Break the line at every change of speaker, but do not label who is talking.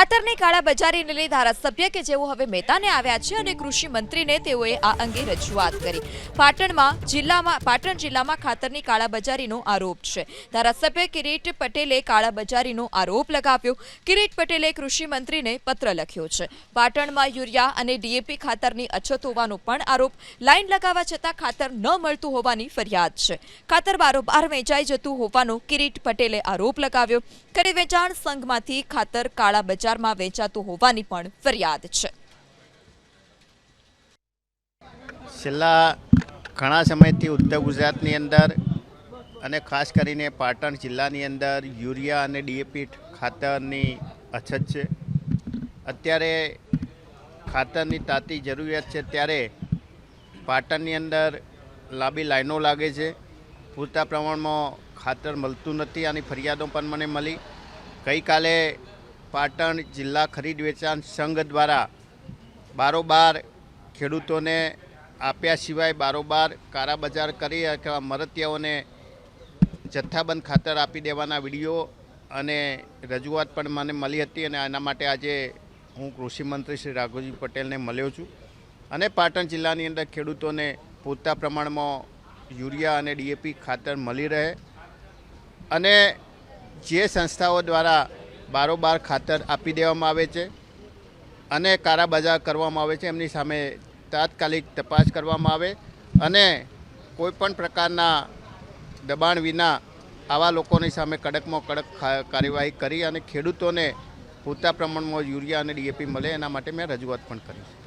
ખાતરની કાળાબજારીને લઈ ધારાસભ્ય કે જેઓ હવે મહેતાને આવ્યા છે અને કૃષિ મંત્રીને તેઓએ આ અંગે રજૂઆત કરી. પાટણમાં જિલ્લામાં પાટણ જિલ્લામાં ખાતરની કાળાબજારીનો આરોપ છે. ધારાસભ્ય કિરીટ પટેલે કાળાબજારીનો આરોપ લગાવ્યો. કિરીટ પટેલે કૃષિ મંત્રીને પત્ર લખ્યો છે. પાટણમાં યુરિયા અને ડીએપી ખાતરની અછત હોવાનો પણ આરોપ. લાઈન લગાવવા છતાં ખાતર ન મળતું હોવાની ફરિયાદ છે. ખાતર બારોબાર વેચાઈ જતું હોવાનો કિરીટ પટેલે આરોપ લગાવ્યો. ખરીદ વેચાણ સંઘમાંથી ખાતર કાળા બજારમાં વેચાતું હોવાની પણ ફરિયાદ છે.
છેલ્લા ઘણા સમયથી ઉત્તર ગુજરાતની અંદર અને ખાસ કરીને પાટણ જિલ્લાની અંદર યુરિયા અને ડીએપી ખાતરની અછત છે. અત્યારે ખાતરની તાતી જરૂરિયાત છે ત્યારે પાટણની અંદર લાંબી લાઈનો લાગે છે. પૂરતા પ્રમાણમાં ખાતર મળતું નથી, આની ફરિયાદો પણ મને મળી. ગઈકાલે પાટણ જિલ્લા ખરીદ વેચાણ સંઘ દ્વારા બારોબાર ખેડૂતોને આપ્યા સિવાય બારોબાર કારાબજાર કરી અથવા મરતિયાઓને જથ્થાબંધ ખાતર આપી દેવાના વીડિયો અને રજૂઆત પણ મને મળી હતી અને આના માટે આજે હું કૃષિમંત્રી શ્રી રાઘુજી પટેલને મળ્યો છું. અને પાટણ જિલ્લાની અંદર ખેડૂતોને પૂરતા પ્રમાણમાં યુરિયા અને ડીએપી ખાતર મળી રહે. અને જે સંસ્થાઓ દ્વારા બારોબાર ખાતર આપી દેવામાં આવે છે અને કારાબજાર કરવામાં આવે છે. એમની સામે તાત્કાલિક તપાસ કરવામાં આવે અને કોઈપણ પ્રકારના દબાણ વિના આવા લોકોની સામે કડકમાં કડક કાર્યવાહી કરી અને ખેડૂતોને પૂરતા પ્રમાણમાં યુરિયા અને ડીએપી મળે એના માટે મેં રજૂઆત પણ કરી